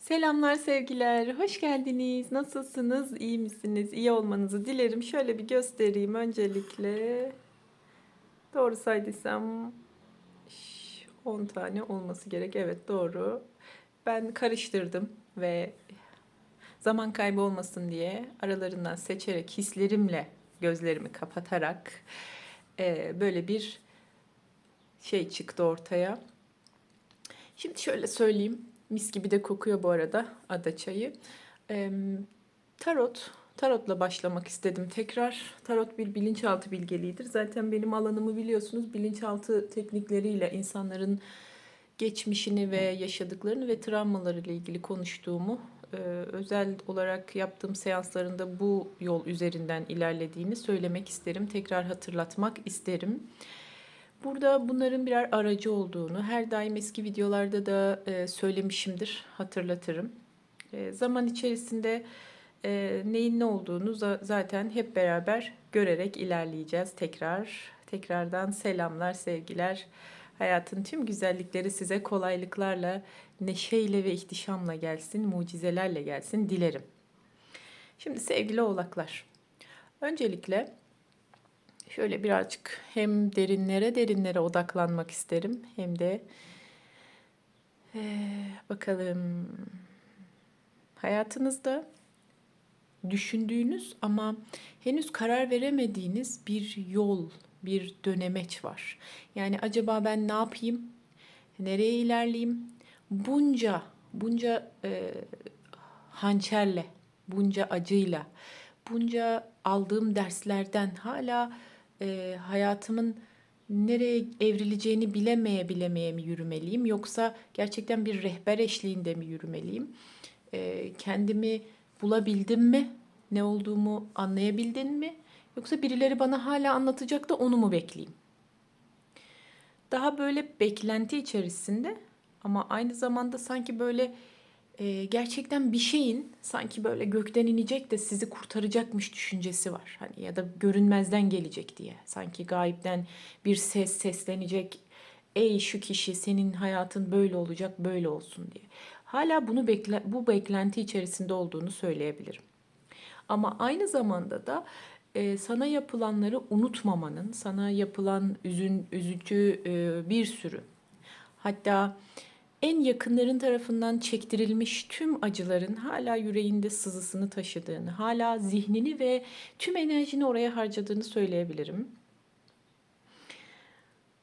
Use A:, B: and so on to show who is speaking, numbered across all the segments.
A: Selamlar sevgiler, hoş geldiniz. Nasılsınız, iyi misiniz? İyi olmanızı dilerim. Şöyle bir göstereyim öncelikle. Doğru saydıysam ş- 10 tane olması gerek. Evet doğru. Ben karıştırdım ve zaman kaybı olmasın diye aralarından seçerek hislerimle gözlerimi kapatarak eee, böyle bir şey çıktı ortaya. Şimdi şöyle söyleyeyim. Mis gibi de kokuyor bu arada ada çayı. Eee, tarot, tarotla başlamak istedim tekrar. Tarot bir bilinçaltı bilgeliğidir. Zaten benim alanımı biliyorsunuz. Bilinçaltı teknikleriyle insanların geçmişini ve yaşadıklarını ve travmalarıyla ilgili konuştuğumu, eee, özel olarak yaptığım seanslarında bu yol üzerinden ilerlediğini söylemek isterim. Tekrar hatırlatmak isterim. Burada bunların birer aracı olduğunu her daim eski videolarda da e, söylemişimdir, hatırlatırım. E, zaman içerisinde e, neyin ne olduğunu za- zaten hep beraber görerek ilerleyeceğiz tekrar. Tekrardan selamlar, sevgiler. Hayatın tüm güzellikleri size kolaylıklarla, neşeyle ve ihtişamla gelsin, mucizelerle gelsin dilerim. Şimdi sevgili oğlaklar, öncelikle Şöyle birazcık hem derinlere derinlere odaklanmak isterim hem de eee, bakalım hayatınızda düşündüğünüz ama henüz karar veremediğiniz bir yol, bir dönemeç var. Yani acaba ben ne yapayım? Nereye ilerleyeyim? Bunca, bunca eee, hançerle, bunca acıyla, bunca aldığım derslerden hala e, hayatımın nereye evrileceğini bilemeye bilemeye mi yürümeliyim yoksa gerçekten bir rehber eşliğinde mi yürümeliyim? E, kendimi bulabildim mi? Ne olduğumu anlayabildin mi? Yoksa birileri bana hala anlatacak da onu mu bekleyeyim? Daha böyle beklenti içerisinde ama aynı zamanda sanki böyle e, gerçekten bir şeyin sanki böyle gökten inecek de sizi kurtaracakmış düşüncesi var. Hani ya da görünmezden gelecek diye. Sanki gayipten bir ses seslenecek. Ey şu kişi senin hayatın böyle olacak, böyle olsun diye. Hala bunu bekle bu beklenti içerisinde olduğunu söyleyebilirim. Ama aynı zamanda da e, sana yapılanları unutmamanın, sana yapılan üzün, üzücü e, bir sürü hatta en yakınların tarafından çektirilmiş tüm acıların hala yüreğinde sızısını taşıdığını, hala zihnini ve tüm enerjini oraya harcadığını söyleyebilirim.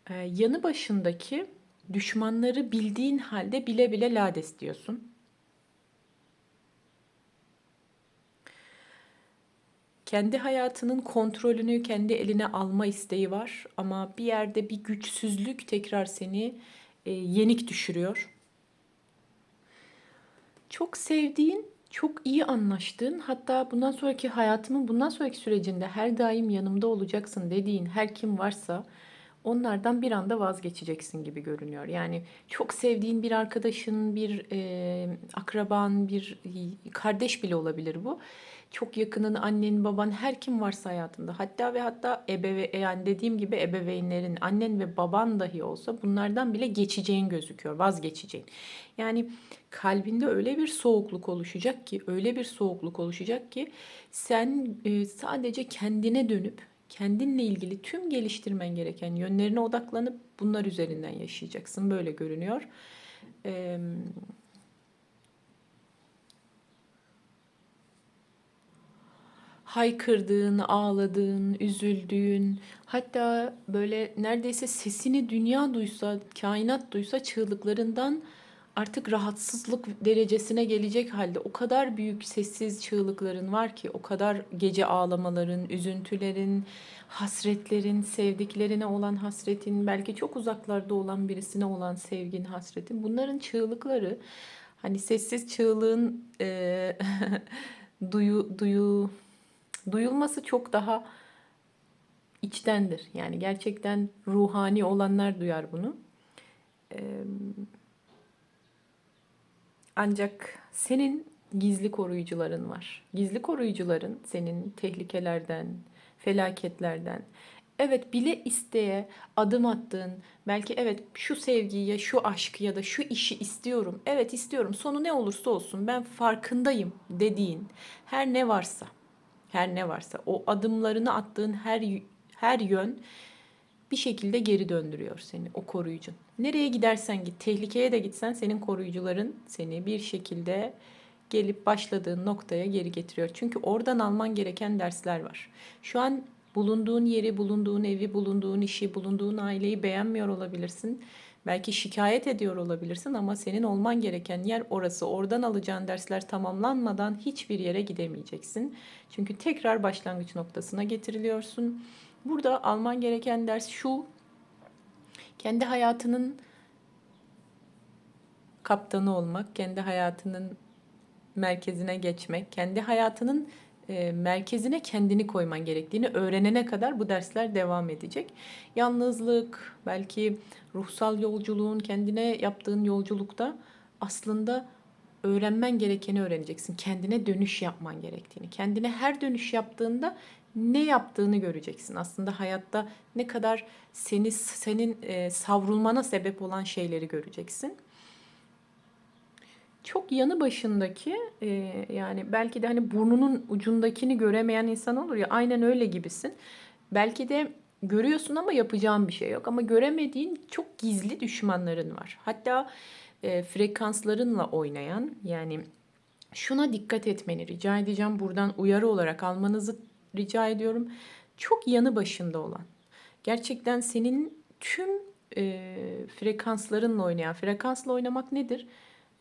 A: Ee, yanı başındaki düşmanları bildiğin halde bile bile lades diyorsun. Kendi hayatının kontrolünü kendi eline alma isteği var ama bir yerde bir güçsüzlük tekrar seni e, yenik düşürüyor. Çok sevdiğin, çok iyi anlaştığın, hatta bundan sonraki hayatımın bundan sonraki sürecinde her daim yanımda olacaksın dediğin her kim varsa onlardan bir anda vazgeçeceksin gibi görünüyor. Yani çok sevdiğin bir arkadaşın, bir e, akraban, bir kardeş bile olabilir bu. Çok yakının annen, baban, her kim varsa hayatında. Hatta ve hatta ebeve yani dediğim gibi ebeveynlerin, annen ve baban dahi olsa bunlardan bile geçeceğin gözüküyor, vazgeçeceğin. Yani kalbinde öyle bir soğukluk oluşacak ki, öyle bir soğukluk oluşacak ki sen e, sadece kendine dönüp kendinle ilgili tüm geliştirmen gereken yönlerine odaklanıp bunlar üzerinden yaşayacaksın. Böyle görünüyor. Eee haykırdığın, ağladığın, üzüldüğün, hatta böyle neredeyse sesini dünya duysa, kainat duysa çığlıklarından artık rahatsızlık derecesine gelecek halde o kadar büyük sessiz çığlıkların var ki, o kadar gece ağlamaların, üzüntülerin, hasretlerin, sevdiklerine olan hasretin, belki çok uzaklarda olan birisine olan sevgin, hasretin. Bunların çığlıkları hani sessiz çığlığın e, duyu duyu duyulması çok daha içtendir. Yani gerçekten ruhani olanlar duyar bunu. Ancak senin gizli koruyucuların var. Gizli koruyucuların senin tehlikelerden, felaketlerden, Evet bile isteye adım attığın, belki evet şu sevgiyi ya şu aşkı ya da şu işi istiyorum. Evet istiyorum. Sonu ne olursa olsun ben farkındayım dediğin her ne varsa, her ne varsa o adımlarını attığın her her yön bir şekilde geri döndürüyor seni o koruyucun. Nereye gidersen git, tehlikeye de gitsen senin koruyucuların seni bir şekilde gelip başladığın noktaya geri getiriyor. Çünkü oradan alman gereken dersler var. Şu an bulunduğun yeri, bulunduğun evi, bulunduğun işi, bulunduğun aileyi beğenmiyor olabilirsin. Belki şikayet ediyor olabilirsin ama senin olman gereken yer orası. Oradan alacağın dersler tamamlanmadan hiçbir yere gidemeyeceksin. Çünkü tekrar başlangıç noktasına getiriliyorsun. Burada alman gereken ders şu. Kendi hayatının kaptanı olmak, kendi hayatının merkezine geçmek, kendi hayatının e, merkezine kendini koyman gerektiğini öğrenene kadar bu dersler devam edecek. Yalnızlık, belki ruhsal yolculuğun, kendine yaptığın yolculukta aslında öğrenmen gerekeni öğreneceksin. Kendine dönüş yapman gerektiğini. Kendine her dönüş yaptığında ne yaptığını göreceksin. Aslında hayatta ne kadar seni senin e, savrulmana sebep olan şeyleri göreceksin çok yanı başındaki e, yani belki de hani burnunun ucundakini göremeyen insan olur ya aynen öyle gibisin. Belki de görüyorsun ama yapacağın bir şey yok ama göremediğin çok gizli düşmanların var. Hatta e, frekanslarınla oynayan yani şuna dikkat etmeni rica edeceğim. Buradan uyarı olarak almanızı rica ediyorum. Çok yanı başında olan. Gerçekten senin tüm e, frekanslarınla oynayan. Frekansla oynamak nedir?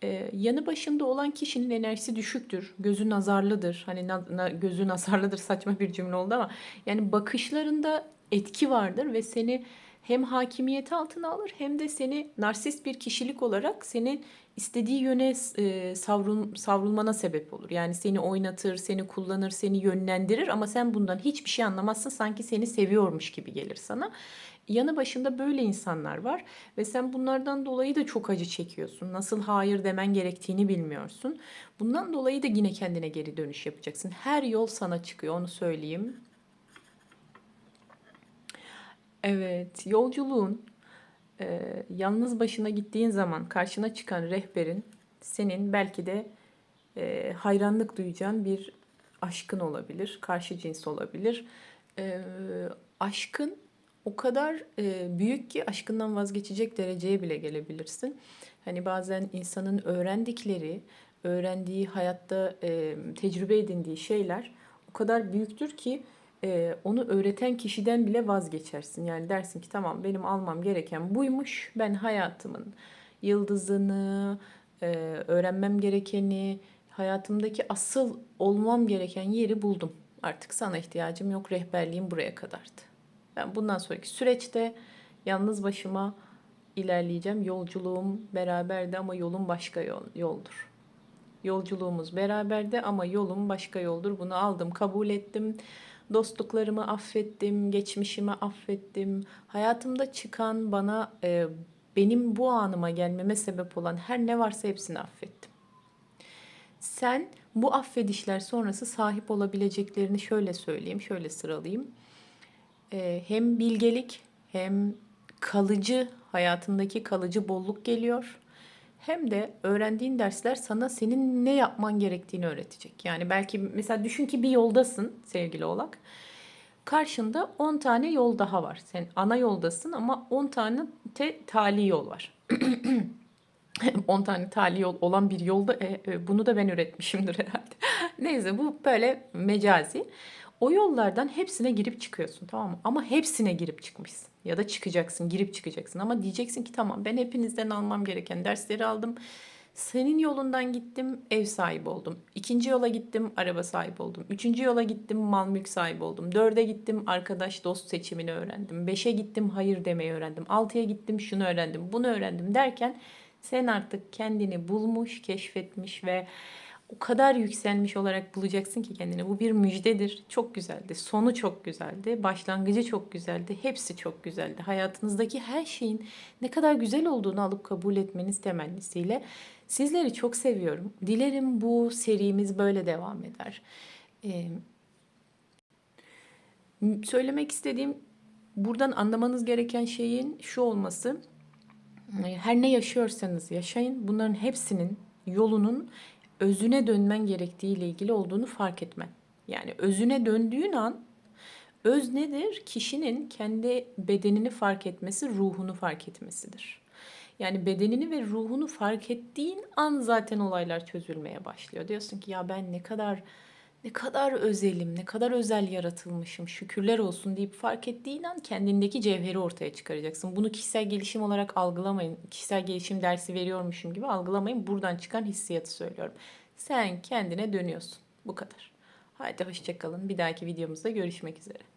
A: Ee, yanı başında olan kişinin enerjisi düşüktür. Gözü nazarlıdır. Hani na, na, gözü nazarlıdır saçma bir cümle oldu ama yani bakışlarında etki vardır ve seni hem hakimiyeti altına alır hem de seni narsist bir kişilik olarak seni istediği yöne e, savrul, savrulmana sebep olur. Yani seni oynatır, seni kullanır, seni yönlendirir ama sen bundan hiçbir şey anlamazsın. Sanki seni seviyormuş gibi gelir sana yanı başında böyle insanlar var ve sen bunlardan dolayı da çok acı çekiyorsun. Nasıl hayır demen gerektiğini bilmiyorsun. Bundan dolayı da yine kendine geri dönüş yapacaksın. Her yol sana çıkıyor onu söyleyeyim. Evet, yolculuğun e, yalnız başına gittiğin zaman karşına çıkan rehberin senin belki de e, hayranlık duyacağın bir aşkın olabilir, karşı cins olabilir. E, aşkın o kadar e, büyük ki aşkından vazgeçecek dereceye bile gelebilirsin. Hani bazen insanın öğrendikleri, öğrendiği hayatta e, tecrübe edindiği şeyler o kadar büyüktür ki e, onu öğreten kişiden bile vazgeçersin. Yani dersin ki tamam benim almam gereken buymuş. Ben hayatımın yıldızını, e, öğrenmem gerekeni, hayatımdaki asıl olmam gereken yeri buldum. Artık sana ihtiyacım yok. Rehberliğim buraya kadardı. Ben bundan sonraki süreçte yalnız başıma ilerleyeceğim. Yolculuğum beraberde ama yolum başka yol, yoldur. Yolculuğumuz beraberde ama yolum başka yoldur. Bunu aldım, kabul ettim. Dostluklarımı affettim, geçmişimi affettim. Hayatımda çıkan bana e, benim bu anıma gelmeme sebep olan her ne varsa hepsini affettim. Sen bu affedişler sonrası sahip olabileceklerini şöyle söyleyeyim, şöyle sıralayayım e, hem bilgelik hem kalıcı hayatındaki kalıcı bolluk geliyor. Hem de öğrendiğin dersler sana senin ne yapman gerektiğini öğretecek. Yani belki mesela düşün ki bir yoldasın sevgili olak. Karşında 10 tane yol daha var. Sen ana yoldasın ama 10 tane te tali yol var. 10 tane tali yol olan bir yolda e, e, bunu da ben üretmişimdir herhalde. Neyse bu böyle mecazi. O yollardan hepsine girip çıkıyorsun tamam mı? Ama hepsine girip çıkmışsın. Ya da çıkacaksın, girip çıkacaksın. Ama diyeceksin ki tamam ben hepinizden almam gereken dersleri aldım. Senin yolundan gittim, ev sahibi oldum. İkinci yola gittim, araba sahibi oldum. Üçüncü yola gittim, mal mülk sahibi oldum. Dörde gittim, arkadaş dost seçimini öğrendim. Beşe gittim, hayır demeyi öğrendim. Altıya gittim, şunu öğrendim, bunu öğrendim derken sen artık kendini bulmuş, keşfetmiş ve o kadar yükselmiş olarak bulacaksın ki kendini. Bu bir müjdedir. Çok güzeldi. Sonu çok güzeldi. Başlangıcı çok güzeldi. Hepsi çok güzeldi. Hayatınızdaki her şeyin ne kadar güzel olduğunu alıp kabul etmeniz temennisiyle sizleri çok seviyorum. Dilerim bu serimiz böyle devam eder. Ee, söylemek istediğim Buradan anlamanız gereken şeyin şu olması. Her ne yaşıyorsanız yaşayın. Bunların hepsinin yolunun özüne dönmen gerektiği ile ilgili olduğunu fark etmen. Yani özüne döndüğün an öz nedir? Kişinin kendi bedenini fark etmesi, ruhunu fark etmesidir. Yani bedenini ve ruhunu fark ettiğin an zaten olaylar çözülmeye başlıyor. Diyorsun ki ya ben ne kadar ne kadar özelim, ne kadar özel yaratılmışım, şükürler olsun deyip fark ettiğin an kendindeki cevheri ortaya çıkaracaksın. Bunu kişisel gelişim olarak algılamayın. Kişisel gelişim dersi veriyormuşum gibi algılamayın. Buradan çıkan hissiyatı söylüyorum. Sen kendine dönüyorsun. Bu kadar. Haydi hoşçakalın. Bir dahaki videomuzda görüşmek üzere.